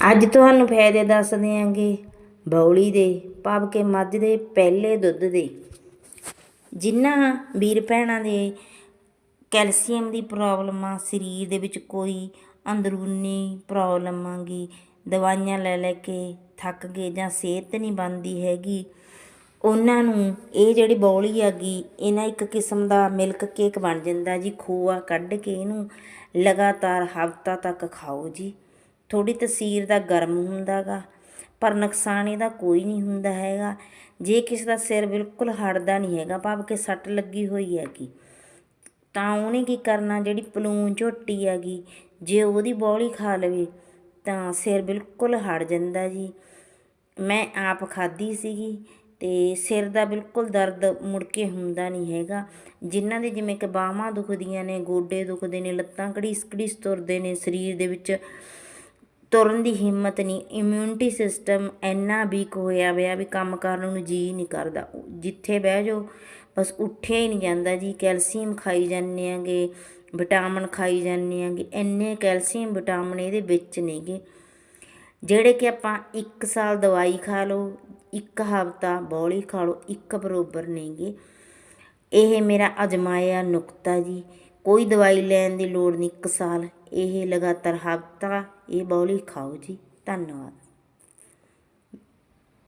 ਅੱਜ ਤੁਹਾਨੂੰ ਫਾਇਦੇ ਦੱਸ ਦਿਆਂਗੇ। ਬੌਲੀ ਦੇ, ਭਾਵ ਕਿ ਮੱਝ ਦੇ ਪਹਿਲੇ ਦੁੱਧ ਦੇ। ਜਿਨ੍ਹਾਂ ਵੀਰ ਭੈਣਾਂ ਦੇ ਕੈਲਸ਼ੀਅਮ ਦੀ ਪ੍ਰੋਬਲਮ ਆ, ਸਰੀਰ ਦੇ ਵਿੱਚ ਕੋਈ ਅੰਦਰੂਨੀ ਪ੍ਰੋਬਲਮ ਆਗੀ, ਦਵਾਈਆਂ ਲੈ ਲੈ ਕੇ ਥੱਕ ਗਏ ਜਾਂ ਸਿਹਤ ਨਹੀਂ ਬਣਦੀ ਹੈਗੀ, ਉਹਨਾਂ ਨੂੰ ਇਹ ਜਿਹੜੀ ਬੌਲੀ ਹੈਗੀ ਇਹਨਾਂ ਇੱਕ ਕਿਸਮ ਦਾ ਮਿਲਕ ਕੇਕ ਬਣ ਜਾਂਦਾ ਜੀ, ਖੋਆ ਕੱਢ ਕੇ ਇਹਨੂੰ ਲਗਾਤਾਰ ਹਫ਼ਤਾ ਤੱਕ ਖਾਓ ਜੀ। ਥੋੜੀ ਤਸੀਰ ਦਾ ਗਰਮ ਹੁੰਦਾਗਾ, ਪਰ ਨੁਕਸਾਨ ਇਹਦਾ ਕੋਈ ਨਹੀਂ ਹੁੰਦਾ ਹੈਗਾ। ਜੇ ਕਿਸੇ ਦਾ ਸਿਰ ਬਿਲਕੁਲ ਹੜਦਾ ਨਹੀਂ ਹੈਗਾ, ਭਾਵ ਕਿ ਸੱਟ ਲੱਗੀ ਹੋਈ ਹੈਗੀ, ਤਾਂ ਉਹਨੇ ਕੀ ਕਰਨਾ? ਜਿਹੜੀ ਪਲੂਣ ਝੋਟੀ ਹੈਗੀ, ਜੇ ਉਹਦੀ ਬੌਲੀ ਖਾ ਲਵੇ, ਤਾਂ ਸਿਰ ਬਿਲਕੁਲ ਹੜ ਜਾਂਦਾ ਜੀ। ਮੈਂ ਆਪ ਖਾਧੀ ਸੀਗੀ ਤੇ ਸਿਰ ਦਾ ਬਿਲਕੁਲ ਦਰਦ ਮੁੜ ਕੇ ਹੁੰਦਾ ਨਹੀਂ ਹੈਗਾ। ਜਿਨ੍ਹਾਂ ਦੇ ਜਿਵੇਂ ਕਿ ਬਾਹਾਂ ਦੁਖਦੀਆਂ ਨੇ, ਗੋਡੇ ਦੁਖਦੇ ਨੇ, ਲੱਤਾਂ ਕੜੀਸ ਕੜੀਸ ਤੁਰਦੇ ਨੇ, ਸਰੀਰ ਦੇ ਵਿੱਚ ਤੁਰਨ ਦੀ ਹਿੰਮਤ ਨਹੀਂ ਇਮਿਊਨਿਟੀ ਸਿਸਟਮ ਇੰਨਾ ਵੀਕ ਹੋਇਆ ਹੋਇਆ ਵੀ ਕੰਮ ਕਰਨ ਨੂੰ ਜੀ ਨਹੀਂ ਕਰਦਾ। ਜਿੱਥੇ ਬਹਿ ਜਾਓ, ਬਸ ਉੱਠਿਆ ਹੀ ਨਹੀਂ ਜਾਂਦਾ ਜੀ। ਕੈਲਸ਼ੀਅਮ ਖਾਈ ਜਾਂਦੇ ਆਂਗੇ ਵਿਟਾਮਿਨ ਖਾਈ ਜਾਂਦੇ ਆਂਗੇ, ਇੰਨੇ ਕੈਲਸ਼ੀਅਮ ਵਿਟਾਮਿਨ ਇਹਦੇ ਵਿੱਚ ਨੇਗੇ। ਜਿਹੜੇ ਕਿ ਆਪਾਂ 1 ਸਾਲ ਦਵਾਈ ਖਾ ਲਓ, ਇੱਕ ਹਫ਼ਤਾ ਬੌਲੀ ਖਾ ਲਓ, ਇੱਕ ਬਰੋਬਰ ਨੇਗੇ। ਇਹ ਮੇਰਾ ਅਜਮਾਇਆ ਨੁਕਤਾ ਜੀ। ਕੋਈ ਦਵਾਈ ਲੈਣ ਦੀ ਲੋੜ ਨਹੀਂ ਇੱਕ ਸਾਲ। ਇਹ ਲਗਾਤਾਰ ਹਫ਼ਤਾ ਇਹ ਬੌਲੀ ਖਾਓ ਜੀ ਧੰਨਵਾਦ।